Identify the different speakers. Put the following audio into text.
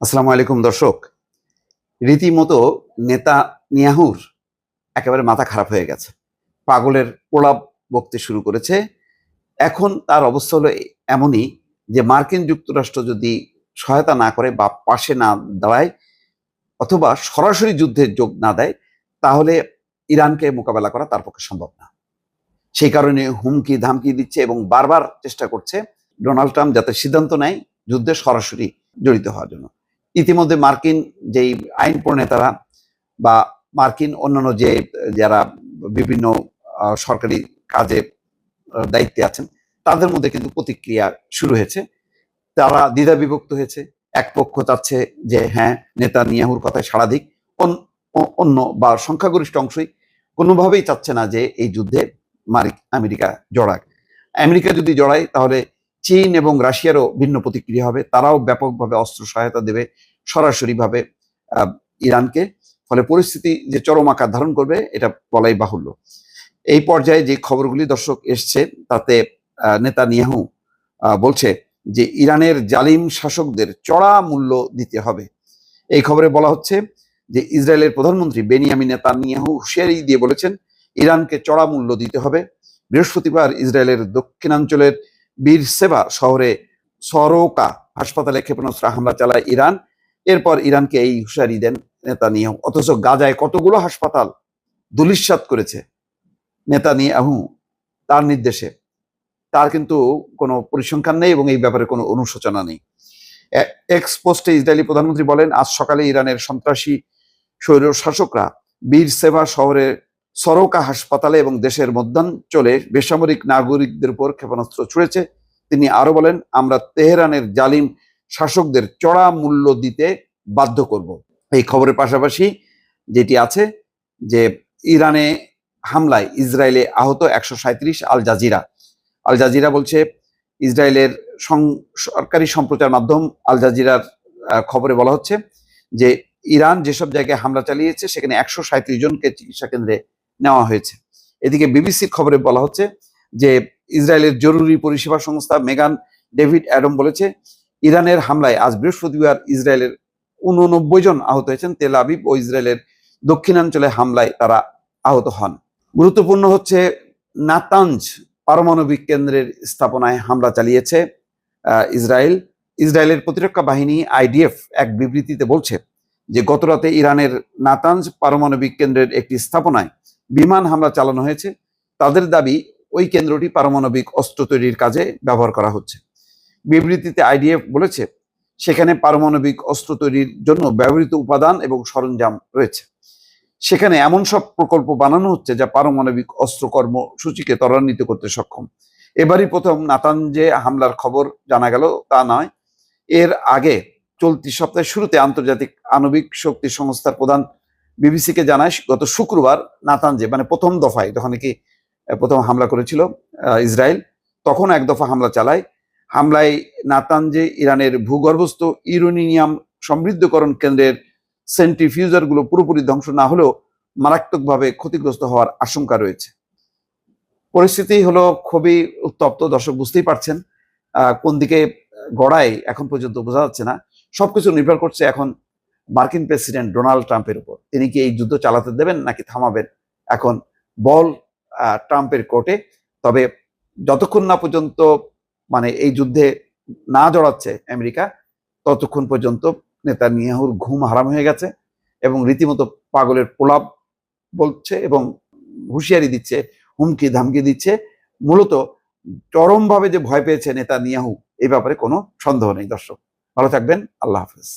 Speaker 1: আসসালামু আলাইকুম, দর্শক। রীতিমতো নেতা নিয়াহুর একেবারে মাথা খারাপ হয়ে গেছে। পাগলের প্রলাপ বকতে শুরু করেছে। এখন তার অবস্থা হলো এমনই যে মার্কিন যুক্তরাষ্ট্র যদি সহায়তা না করে বা পাশে না দাঁড়ায় অথবা সরাসরি যুদ্ধে যোগ না দেয়, তাহলে ইরানকে মোকাবেলা করা তার পক্ষে সম্ভব না। সেই কারণে হুমকি, ধামকি দিচ্ছে এবং বারবার চেষ্টা করছে ডোনাল্ড ট্রাম্প যাতে সিদ্ধান্ত নেয় যুদ্ধে সরাসরি জড়িত হওয়ার জন্য। ইতিমধ্যে মার্কিন যেই আইন প্রণেতারা বা মার্কিন অন্যান্য যে, যারা বিভিন্ন সরকারি কাজে দায়িত্বে আছেন, তাদের মধ্যে কিন্তু প্রতিক্রিয়া শুরু হয়েছে। তারা দ্বিধা বিভক্ত হয়েছে। এক পক্ষ চাচ্ছে যে হ্যাঁ নেতা নিয়াহুর কথায় সাড়া দিক। অন্য বা সংখ্যাগরিষ্ঠ অংশই কোনোভাবেই চাচ্ছে না যে, এই যুদ্ধে মারি, আমেরিকা জড়াক। আমেরিকা যদি জড়ায়, তাহলে চীন এবং রাশিয়ারও ভিন্ন প্রতিক্রিয়া হবে। তারাও ব্যাপকভাবে অস্ত্র সহায়তা দেবে। সরাসরিভাবে ইরানকে। ফলে পরিস্থিতি যে চরম আকার ধারণ করবে, এটা বলাই বাহুল্য। এই পর্যায়ে যে খবরগুলি দর্শক এসছে, তাতে নেতা নিয়াহু বলছে যে ইরানের জালিম শাসকদের চড়া মূল্য দিতে হবে। এই খবরে বলা হচ্ছে যে ইসরায়েলের প্রধানমন্ত্রী বেনিয়ামি বেনিয়ামিন নেতানিয়াহু হুঁশিয়ারি দিয়ে বলেছেন, ইরানকে চড়া মূল্য দিতে হবে। বৃহস্পতিবার ইসরায়েলের দক্ষিণাঞ্চলের বীর সেবা শহরে সরোকা হাসপাতালে ক্ষেপণাস্ত্র হামলা চালায় ইরান। এরপর ইরানকে এই হুঁশিয়ারি দেন নেতানিয়াহু। অথচ গাজায় কতগুলো হাসপাতাল দুলিশ্বাত করেছে নেতানিয়াহু তার নির্দেশে। তার কিন্তু কোনো পরিসংখ্যান নেই এবং এই ব্যাপারে কোনো অনুশোচনা নেই। এক্স পোস্টে ইসরায়েলি প্রধানমন্ত্রী বলেন, আজ সকালে ইরানের সন্ত্রাসী স্বৈর শাসকরা বীর সেবা শহরে সরোকা হাসপাতালে এবং দেশের মধ্যাঞ্চলে বেসামরিক নাগরিকদের উপর ক্ষেপণাস্ত্র ছুড়েছে। তিনি আরও বলেন, আমরা তেহরানের জালিম শাসকদের চড়া মূল্য দিতে বাধ্য করব। এই খবরের পাশাপাশি যেটি আছে যে ইরানে হামলায় ইসরায়েলে আহত একশো সাঁত্রিশ আল জাজিরা। আল জাজিরা বলছে, ইসরায়েলের সরকারি সম্প্রচার মাধ্যম আল জাজিরার খবরে বলা হচ্ছে যে ইরান যেসব জায়গায় হামলা চালিয়েছে, সেখানে একশো সাঁত্রিশ জনকে চিকিৎসা কেন্দ্রে নেওয়া হয়েছে। এদিকে বিবিসির খবরে বলা হচ্ছে যে ইসরায়েলের জরুরি পরিষেবা সংস্থা মেগান ডেভিড অ্যাডম বলেছে ইরানের হামলায় আজ বৃহস্পতিবার ইসরায়েলের উননব্বই জন আহত হয়েছেন। তেল আবিব ও ইসরায়েলের দক্ষিণাঞ্চলে হামলায় তারা আহত হন। গুরুত্বপূর্ণ হচ্ছে, নাতাঞ্জ পারমাণবিক কেন্দ্রের স্থাপনায় হামলা চালিয়েছে ইসরায়েল। ইসরায়েলের প্রতিরক্ষা বাহিনী আইডিএফ এক বিবৃতিতে বলছে যে গতরাতে ইরানের নাতাঞ্জ পারমাণবিক কেন্দ্রের একটি স্থাপনায় বিমান হামলা চালানো হয়েছে। তাদের দাবি, ওই কেন্দ্রটি পারমাণবিক অস্ত্র তৈরির কাজে ব্যবহার করা হচ্ছে। বিবৃতিতে আইডিএফ বলেছে, সেখানে পারমাণবিক অস্ত্র তৈরির জন্য ব্যবহৃত উপাদান এবং সরঞ্জাম রয়েছে। সেখানে এমন সব প্রকল্প বানানো হচ্ছে যা পারমাণবিক অস্ত্র কর্মসূচিকে ত্বরান্বিত করতে সক্ষম। এবারই প্রথম নাতানজে হামলার খবর জানা গেল, তা নয়। এর আগে চলতি সপ্তাহের শুরুতে আন্তর্জাতিক আণবিক শক্তি সংস্থার প্রধান বিবিসিকে জানায়, গত শুক্রবার নাতানজে মানে প্রথম দফায় যখন কি প্রথম হামলা করেছিল ইসরায়েল, তখন এক দফা হামলা চালায়। হামলায় নাতানজে ইরানের ভূগর্ভস্থ ইউরেনিয়াম সমৃদ্ধকরণ কেন্দ্রের সেন্ট্রিফিউজারগুলো পুরোপুরি ধ্বংস না হলেও মারাত্মকভাবে ক্ষতিগ্রস্ত হওয়ার আশঙ্কা রয়েছে। পরিস্থিতি হলো খুবই উত্তপ্ত, দর্শক বুঝতেই পারছেন কোন দিকে গড়ায় এখন পর্যন্ত বোঝা যাচ্ছে না। সবকিছু নির্ভর করছে এখন মার্কিন প্রেসিডেন্ট ডোনাল্ড ট্রাম্পের উপর। তিনি কি এই যুদ্ধ চালাতে দেবেন নাকি থামাবেন এখন বল ট্রাম্পের কোর্টে? তবে যতক্ষণ না পর্যন্ত মানে এই যুদ্ধে না জড়াচ্ছে আমেরিকা, ততক্ষণ পর্যন্ত নেতা নিয়াহুর ঘুম হারাম হয়ে গেছে এবং রীতিমতো পাগলের প্রলাপ বলছে এবং হুঁশিয়ারি দিচ্ছে, হুমকি ধামকি দিচ্ছে। মূলত চরমভাবে যে ভয় পেয়েছে নেতা নিয়াহু এই ব্যাপারে কোনো সন্দেহ নেই দর্শক। ভালো থাকবেন, আল্লাহ হাফেজ।